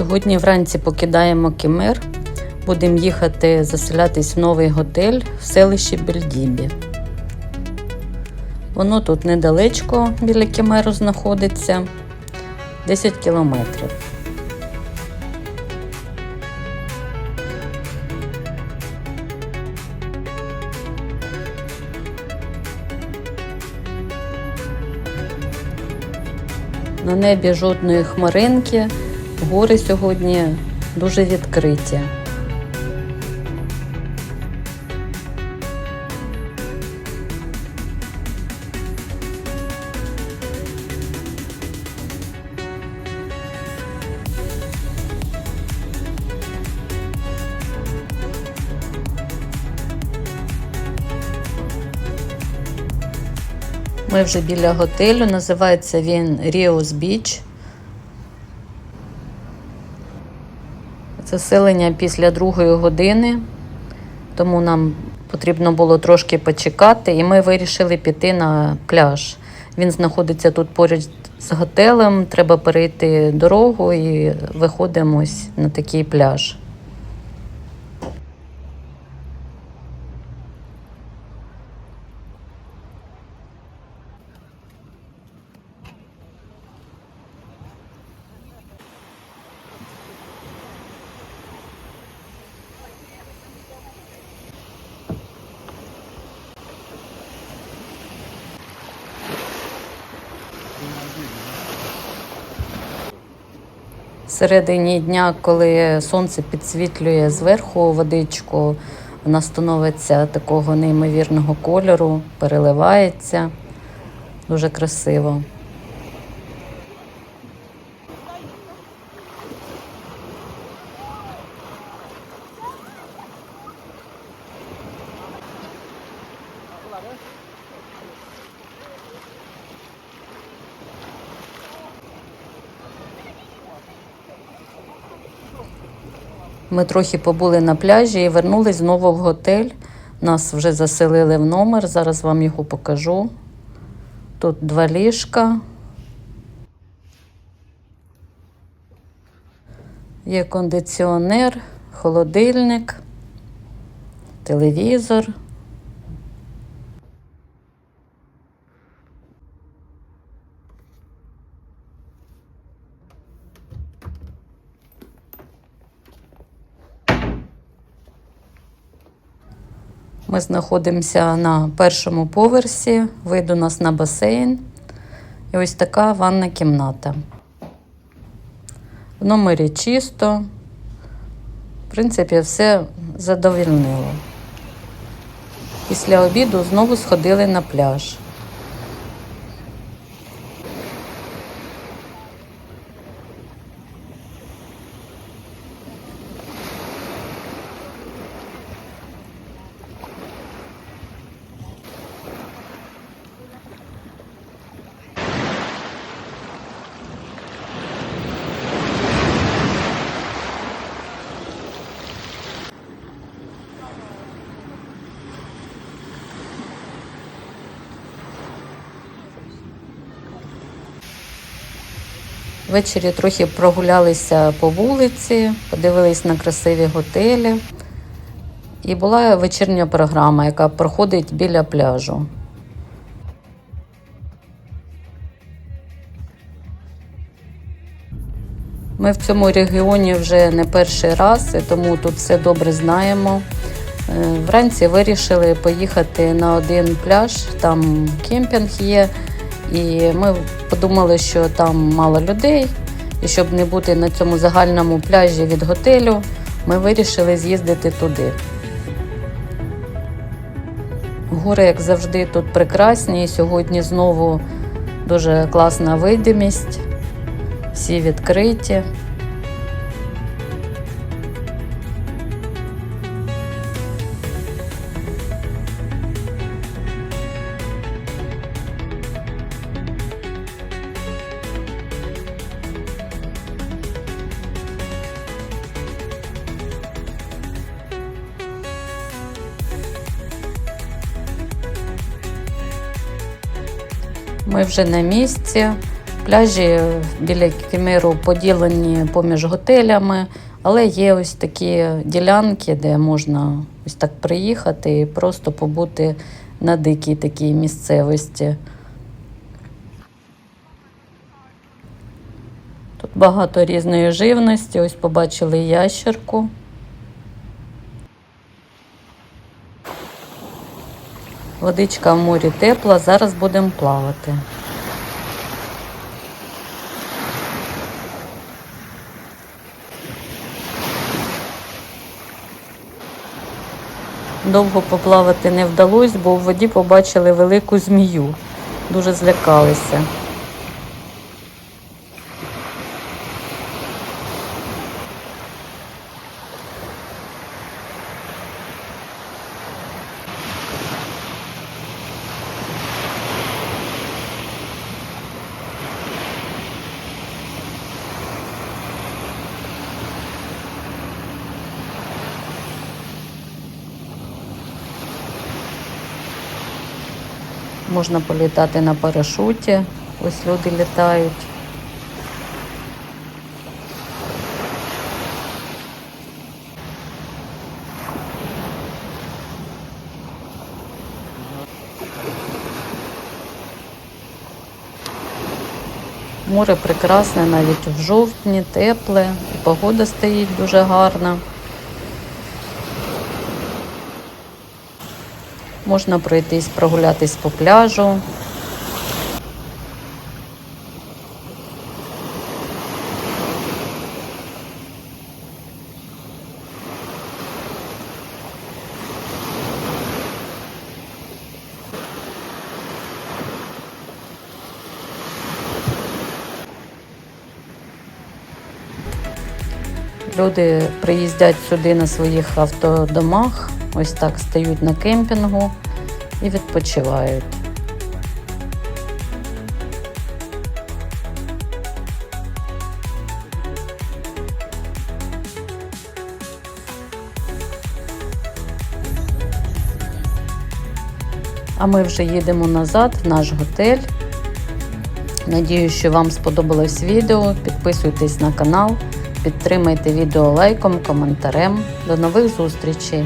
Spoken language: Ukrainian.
Сьогодні вранці покидаємо Кемер. Будемо їхати заселятись в новий готель в селищі Бельдібі. Воно тут недалечко біля Кемеру знаходиться 10 кілометрів. На небі жодної хмаринки, гори сьогодні дуже відкриті. Ми вже біля готелю, називається він Ріос Біч. Заселення після другої години, тому нам потрібно було трошки почекати, і ми вирішили піти на пляж. Він знаходиться тут поряд з готелем, треба перейти дорогу і виходимо на такий пляж. Середині дня, коли сонце підсвітлює зверху водичку, вона становиться такого неймовірного кольору, переливається. Дуже красиво. Ми трохи побули на пляжі і вернулись знову в готель. Нас вже заселили в номер. Зараз вам його покажу. Тут два ліжка. Є кондиціонер, холодильник, телевізор. Ми знаходимося на першому поверсі, вид у нас на басейн. І ось така ванна кімната. В номері чисто. В принципі, все задовільнило. Після обіду знову сходили на пляж. Ввечері трохи прогулялися по вулиці, подивились на красиві готелі. І була вечірня програма, яка проходить біля пляжу. Ми в цьому регіоні вже не перший раз, тому тут все добре знаємо. Е, Вранці вирішили поїхати на один пляж, там кемпінг є. І ми подумали, що там мало людей, і щоб не бути на цьому загальному пляжі від готелю, ми вирішили з'їздити туди. Гори, як завжди, тут прекрасні. І сьогодні знову дуже класна видимість, всі відкриті. Ми вже на місці. Пляжі біля Кемеру поділені поміж готелями, але є ось такі ділянки, де можна ось так приїхати і просто побути на дикій такій місцевості. Тут багато різної живності. Ось побачили ящерку. Водичка в морі тепла, зараз будемо плавати. Довго поплавати не вдалося, бо в воді побачили велику змію. Дуже злякалися. Можна політати на парашуті. Ось люди літають. Море прекрасне навіть в жовтні, тепле, і погода стоїть дуже гарна. Можна пройтись, прогулятись по пляжу. Люди приїздять сюди на своїх автодомах, ось так стають на кемпінгу і відпочивають. А ми вже їдемо назад в наш готель. Надію, що вам сподобалось відео. Підписуйтесь на канал, підтримайте відео лайком, коментарем. До нових зустрічей!